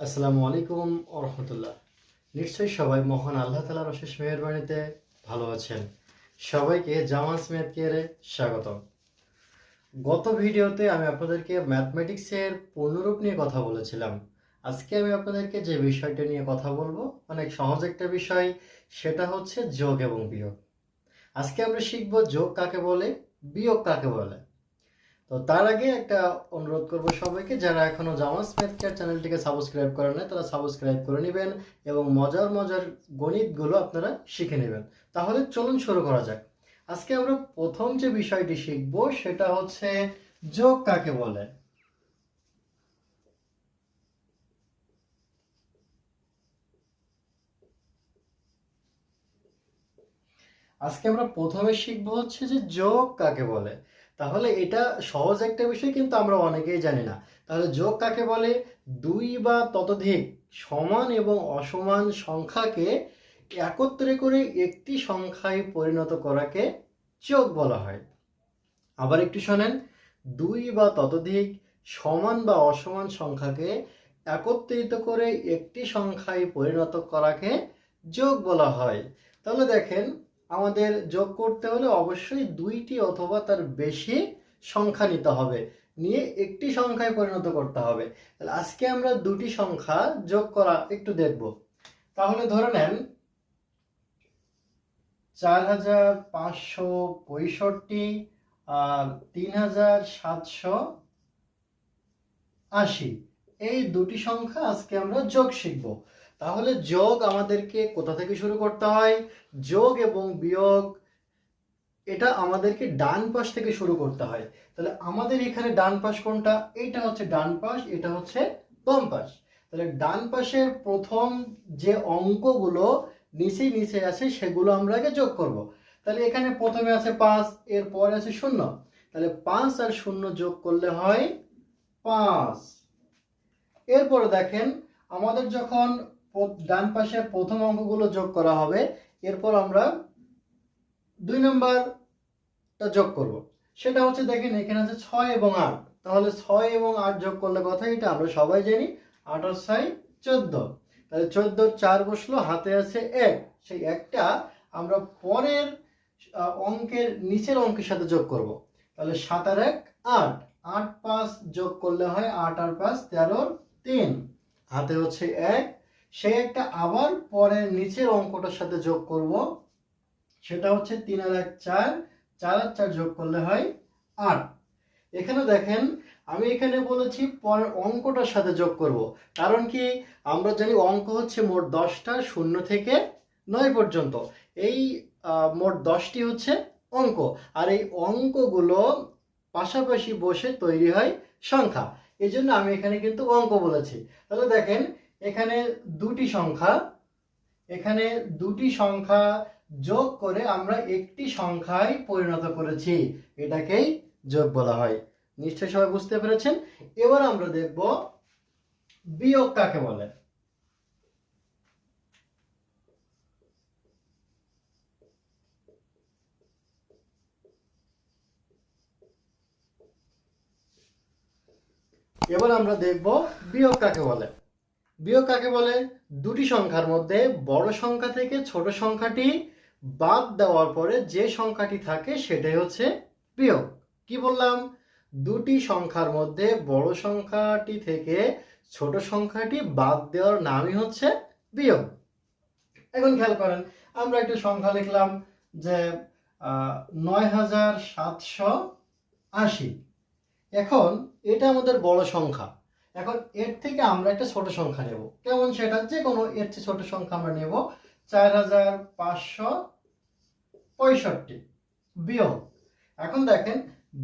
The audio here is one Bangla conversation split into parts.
আসসালামু আলাইকুম রহমতুল্লাহ। নিশ্চয়ই সবাই মহান আল্লাহ তালার অশেষ মেহরবানিতে ভালো আছেন। সবাইকে জামাস ম্যাথ কেয়ারে স্বাগত গত ভিডিওতে আমি আপনাদেরকে ম্যাথমেটিক্সের পূর্ণরূপ নিয়ে কথা বলেছিলাম। আজকে আমি আপনাদেরকে যে বিষয়টা নিয়ে কথা বলব, অনেক সহজ একটা বিষয়, সেটা হচ্ছে যোগ এবং বিয়োগ। আজকে আমরা শিখব যোগ কাকে বলে, বিয়োগ কাকে বলে। তো তার আগে একটা অনুরোধ করব সবাইকে, যারা এখনও জামাস ম্যাথ কেয়ার চ্যানেলটিকে সাবস্ক্রাইব করেন নাই, তারা সাবস্ক্রাইব করে নেবেন এবং মজার মজার গণিতগুলো আপনারা শিখে নেবেন। তাহলে চলুন শুরু করা যাক। আজকে আমরা প্রথম যে বিষয়টি শিখব সেটা হচ্ছে যোগ কাকে বলে? আজকে আমরা প্রথমে শিখব হচ্ছে যে যোগ কাকে বলে। তাহলে এটা সহজ একটা বিষয় কিন্তু আমরা অনেকেই জানি না। তাহলে যোগ কাকে বলে? দুই বা ততোধিক সমান এবং অসমান সংখ্যাকে একত্রে করে একটি সংখ্যায় পরিণত করাকে যোগ বলা হয়। আবার একটু শোনেন। দুই বা ততোধিক সমান বা অসমান সংখ্যাকে একত্রিত করে একটি সংখ্যায় পরিণত করাকে যোগ বলা হয়। তাহলে দেখেন আমাদের যোগ করতে হলে অবশ্যই দুইটি অথবা তার বেশি সংখ্যা নিতে হবে। নিয়ে একটি সংখ্যায় পরিণত করতে হবে। তাহলে আজকে আমরা দুটি সংখ্যা যোগ করা একটু দেখব। তাহলে ধরে নেন, চার হাজার পাঁচশো পঁয়ষট্টি আর তিন হাজার সাতশো আশি। এই দুটি সংখ্যা আজকে আমরা যোগ শিখব। তাহলে যোগ আমাদেরকে কোথা থেকে শুরু করতে হয়? যোগ এবং বিয়োগ, এটা আমাদেরকে ডান পাশ থেকে শুরু করতে হয়। তাহলে আমাদের এখানে ডান পাশ কোনটা? এইটা হচ্ছে ডান পাশ, এটা হচ্ছে বাম পাশ। তাহলে ডান পাশের প্রথম যে অঙ্কগুলো নিচে নিচে আছে, সেগুলো আমরা আগে যোগ করব। তাহলে এখানে প্রথমে আছে পাঁচ এর পরে আছে শূন্য। তাহলে পাঁচ আর শূন্য যোগ করলে হয় পাঁচ। এরপরে দেখেন, আমাদের যখন ডান পাশের প্রথম অঙ্কগুলো যোগ করা হবে। এরপর আমরা দুই নাম্বারটা যোগ করব। সেটা হচ্ছে, দেখেন, এখানে আছে ছয় এবং আট। তাহলে ছয় এবং আট যোগ করলে কথা এটা, আমরা সবাই জানি আট আর ছয় চোদ্দ। তাহলে চোদ্দ চার বসল, হাতে আছে এক। সেই একটা আমরা পরের অঙ্কের নিচের অঙ্কের সাথে যোগ করব। তাহলে সাত আর এক, আট। আট পাঁচ যোগ করলে হয় আট আর পাঁচ তেরোর তিন। হাতে হচ্ছে এক সেই একটা আবার পরের নিচের অঙ্কটার সাথে যোগ করব। সেটা হচ্ছে তিন আর এক চার চার আর চার যোগ করলে হয় আট। এখানে দেখেন, আমি এখানে বলেছি পরের অঙ্কটার সাথে যোগ করব। কারণ কি? আমরা জানি অঙ্ক হচ্ছে মোট দশটা, শূন্য থেকে নয় পর্যন্ত। এই মোট দশটি হচ্ছে অঙ্ক। আর এই অঙ্কগুলো পাশাপাশি বসে তৈরি হয় সংখ্যা। এই জন্য আমি এখানে কিন্তু অঙ্ক বলেছি। তাহলে দেখেন এখানে দুটি সংখ্যা, এখানে দুটি সংখ্যা যোগ করে আমরা একটি সংখ্যায় পরিণত করেছি, এটাকেই যোগ বলা হয়। নিশ্চয় সবাই বুঝতে পেরেছেন? এবার আমরা দেখব বিয়োগ কাকে বলে। এবার আমরা দেখব বিয়োগ কাকে বলে। বিয়োগ কাকে বলে? দুটি সংখ্যার মধ্যে বড় সংখ্যা থেকে ছোট সংখ্যাটি বাদ দেওয়ার পরে যে সংখ্যাটি থাকে সেটাই হচ্ছে বিয়োগ। কি বললাম? দুটি সংখ্যার মধ্যে বড় সংখ্যাটি থেকে ছোট সংখ্যাটি বাদ দেওয়ার নামই হচ্ছে বিয়োগ। এখন খেয়াল করেন, আমরা একটা সংখ্যা লিখলাম যে নয় হাজার সাতশো আশি। এখন এটা আমাদের বড় সংখ্যা। এখন এর থেকে আমরা একটা ছোট সংখ্যা নেব। কেমন সেটা? যে কোনো এর চেয়ে ছোট সংখ্যা আমরা নেব চার হাজার পাঁচশো পঁয়ষট্টি বিয়োগ। এখন দেখেন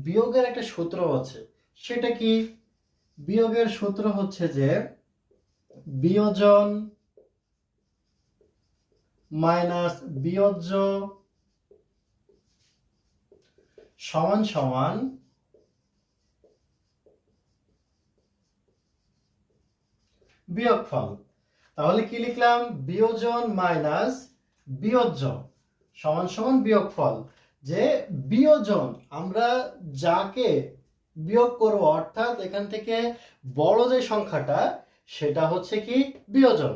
বিয়োগের একটা সূত্র আছে। সেটা কি? বিয়োগের সূত্র হচ্ছে যে বিয়োজন মাইনাস বিয়োজ্য সমান সমান বিয়োগফল। তাহলে কি লিখলাম? বিয়োজন মাইনাস বিয়োজ্য সমান সমান বিয়োগফল। যে বিয়োজন আমরা যাকে বিয়োগ করব, অর্থাৎ এখান থেকে বড় যে সংখ্যাটা, সেটা হচ্ছে কি? বিয়োজন।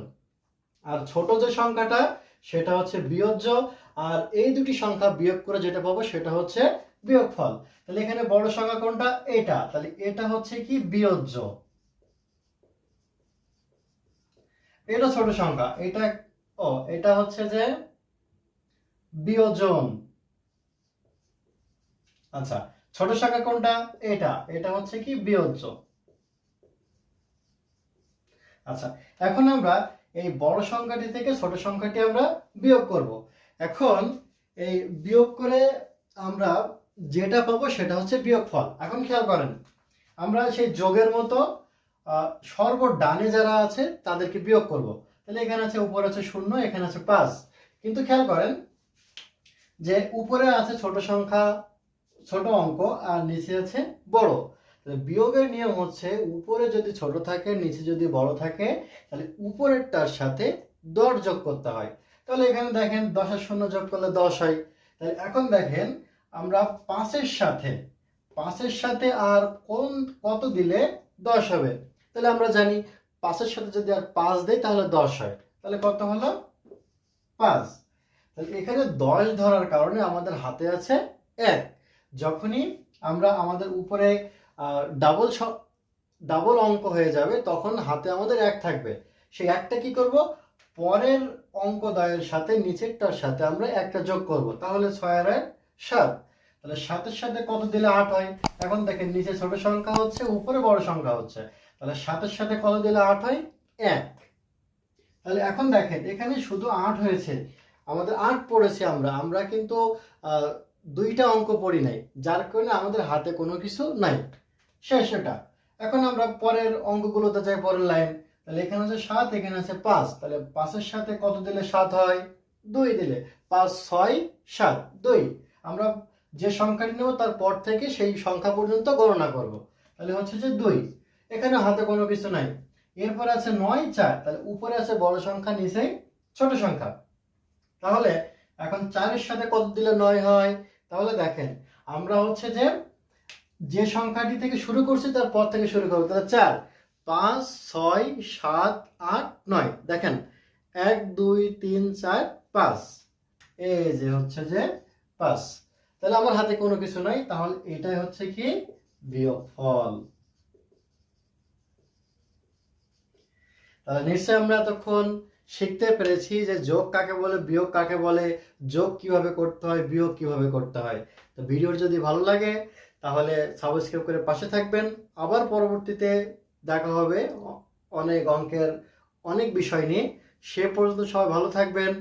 আর ছোট যে সংখ্যাটা, সেটা হচ্ছে বিয়োজ্য আর এই দুটি সংখ্যা বিয়োগ করে যেটা পাবো, সেটা হচ্ছে বিয়োগফল। তাহলে এখানে বড় সংখ্যা কোনটা? এটা। তাহলে এটা হচ্ছে কি? বিয়োজ্য এটা ছোট সংখ্যা, এটা ও, এটা হচ্ছে যে বিয়োজন। আচ্ছা ছোট সংখ্যা কোনটা? এটা এটা হচ্ছে কি বিয়োজ্য। আচ্ছা এখন আমরা এই বড় সংখ্যাটি থেকে ছোট সংখ্যাটি আমরা বিয়োগ করব। এখন এই বিয়োগ করে আমরা যেটা পাবো সেটা হচ্ছে বিয়োগফল। এখন খেয়াল করেন, আমরা সেই যোগের মতো সর্ব ডানে যারা আছে, তাদেরকে বিয়োগ করব। তাহলে এখানে আছে উপরে আছে শূন্য, এখানে আছে পাঁচ। কিন্তু খেয়াল করেন যে উপরে আছে ছোট সংখ্যা, ছোট অঙ্ক, আর নিচে আছে বড়। বিয়োগের নিয়ম হচ্ছে উপরে যদি ছোট থাকে, নিচে যদি বড় থাকে, তাহলে উপরেরটার সাথে দশ যোগ করতে হয়। তাহলে এখানে দেখেন দশের শূন্য যোগ করলে দশ হয়। তাহলে এখন দেখেন আমরা পাঁচের সাথে পাঁচের সাথে আর কোন কত দিলে দশ হবে? তাহলে আমরা জানি পাঁচের সাথে যদি আর পাঁচ দেয় তাহলে দশ হয়। তাহলে কত হলো? পাঁচ। তাহলে এখানে দশ ধরার কারণে আমাদের হাতে আছে এক। যখনই আমরা আমাদের উপরে ডাবল ডাবল অঙ্ক হয়ে যাবে, তখন হাতে আমাদের এক থাকবে। সেই একটা কি করব? পরের অঙ্ক দয়ের সাথে নিচেরটার সাথে আমরা একটা যোগ করব। তাহলে ছয় আর সাত। তাহলে সাতের সাথে কত দিলে আট হয়? এখন দেখেন, নিচে ছোট সংখ্যা হচ্ছে, উপরে বড় সংখ্যা হচ্ছে। তাহলে সাতের সাথে কত দিলে আট হয়? এক। তাহলে এখন দেখেন, এখানে শুধু আট হয়েছে। আমাদের আট পড়েছি আমরা আমরা কিন্তু দুইটা অঙ্ক পড়ি নাই, যার কারণে আমাদের হাতে কোনো কিছু নাই। শেষ এটা। এখন আমরা পরের অঙ্কগুলোতে যাই, পরের লাইন। তাহলে এখানে আছে সাত, এখানে আছে পাঁচ। তাহলে পাঁচের সাথে কত দিলে সাত হয়? দুই দিলে। পাঁচ, ছয়, সাত, দুই। আমরা যে সংখ্যাটি নেব তার পর থেকে সেই সংখ্যা পর্যন্ত গণনা করব। তাহলে হচ্ছে যে দুই। এখানে হাতে কোনো কিছু নাই। এরপর আছে নয় চার, তাহলে উপরে আছে বড় সংখ্যা নিচে ছোট সংখ্যা। তাহলে এখন চারের সাথে কত দিলে নয় হয়? তাহলে দেখেন, আমরা হচ্ছে যে যে সংখ্যাটি থেকে শুরু করছি, তার পর থেকে শুরু করব। তাহলে চার, পাঁচ, ছয়, সাত, আট, নয়। দেখেন, এক, দুই, তিন, চার, পাঁচ। এই যে হচ্ছে যে পাঁচ। তাহলে আমার হাতে কোনো কিছু নাই, তাহলে এটাই হচ্ছে কি? বিয়োগফল। তাহলে নিশ্চয়ই আমরা এতক্ষণ শিখতে পেরেছি যে যোগ কাকে বলে, বিয়োগ কাকে বলে, যোগ কীভাবে করতে হয়, বিয়োগ কীভাবে করতে হয়। তো ভিডিওর যদি ভালো লাগে, তাহলে সাবস্ক্রাইব করে পাশে থাকবেন। আবার পরবর্তীতে দেখা হবে অনেক অঙ্কের অনেক বিষয় নিয়ে। সে পর্যন্ত সবাই ভালো থাকবেন।